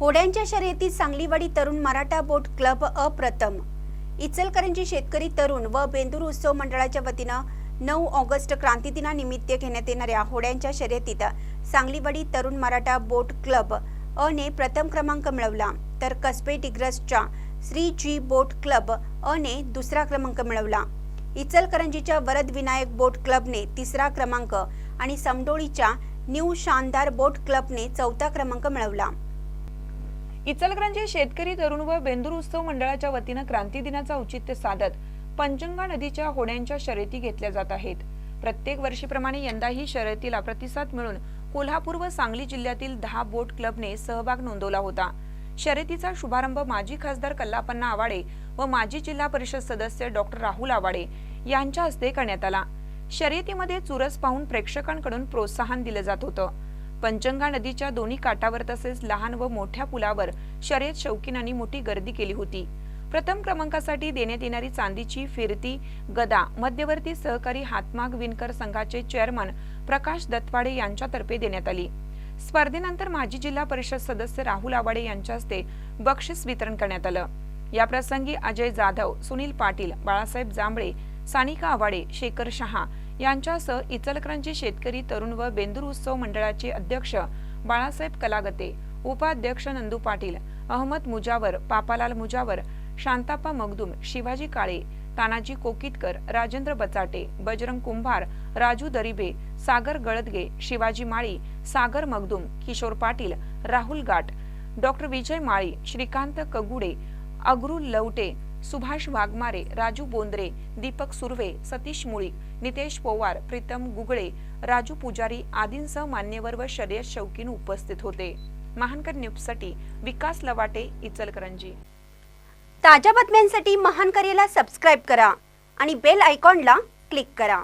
होड्यांच्या शर्यतीत Sangliwadi Tarun Maratha boat club अप्रथम. इचलकरंजी शेतकरी तरुण व बेंदूर उत्सव मंडळाच्या वतीनं नऊ ऑगस्ट क्रांतिदिनानिमित्त घेण्यात येणाऱ्या होड्यांच्या शर्यतीत सांगलीवाडी तरुण मराठा बोट क्लब अ ने प्रथम क्रमांक मिळवला. तर कसबे डिग्रसच्या श्री जी बोट क्लब अ ने दुसरा क्रमांक मिळवला. इचलकरंजीच्या वरद विनायक बोट क्लबने तिसरा क्रमांक आणि समडोळीच्या न्यू शानदार बोट क्लबने चौथा क्रमांक मिळवला. इचलकरंजी शेतकरी तरुण व बेंदूर उत्सव मंडळाच्या वतीनं क्रांती दिनाचं औचित्य साधत पंचगंगा नदीच्या होड्यांच्या शर्यती घेतल्या जात आहेत. प्रत्येक वर्षीप्रमाणे यंदाही शर्यतीला प्रतिसाद मिळून कोल्हापूर व सांगली जिल्ह्यातील दहा बोट क्लबने सहभाग नोंदवला होता. शर्यतीचा शुभारंभ माजी खासदार कल्लापन्ना आवाडे व माजी जिल्हा परिषद सदस्य डॉक्टर राहुल आवाडे यांच्या हस्ते करण्यात आला. शर्यतीमध्ये चुरस पाहून प्रेक्षकांकडून प्रोत्साहन दिलं जात होतं. पंचंगा नदीच्या दोन्ही काठावर तसेच लहान व मोठ्या पुलावर शर्यत शौकीनांनी मोठी गर्दी केली होती. प्रथम क्रमांकासाठी देण्यात येणारी चांदीची फिरती गदा मध्यवर्ती सहकारी हातमाग विणकर संघाचे चेअरमन प्रकाश दत्तवाडे यांच्यातर्फे देण्यात आली. स्पर्धेनंतर माजी जिल्हा परिषद सदस्य राहुल आवाडे यांच्या हस्ते बक्षीस वितरण करण्यात आलं. या प्रसंगी अजय जाधव सुनील पाटील बाळासाहेब जांभळे सानिका आवाडे शेखर शहा यांच्यासह इचलकरंजी शेतकरी तरुण व बेंदूर उत्सव मंडळाचे अध्यक्ष बाळासाहेब कलागते उपाध्यक्ष नंदू पाटील अहमद मुजावर पापालाल मुजावर शांताप्पा मगदूम शिवाजी काळे तानाजी कोकितकर राजेंद्र बचाटे बजरंग कुंभार राजू दरिबे सागर गळदगे शिवाजी माळी सागर मगदूम किशोर पाटील राहुल गाट डॉक्टर विजय माळी श्रीकांत कगुडे अगरू लवटे सुभाष वाघमारे राजू बोंद्रे दीपक सुर्वे सतीश मुळी नितेश पोवार प्रीतम गुगळे राजू पुजारी आदींसह मान्यवर व शर्यत शौकीन उपस्थित होते. महानकर न्यूजसाठी विकास लवाटे इचलकरंजी. ताज्या बातम्यांसाठी महान करेला सबस्क्राईब करा आणि बेल आयकॉनला क्लिक करा.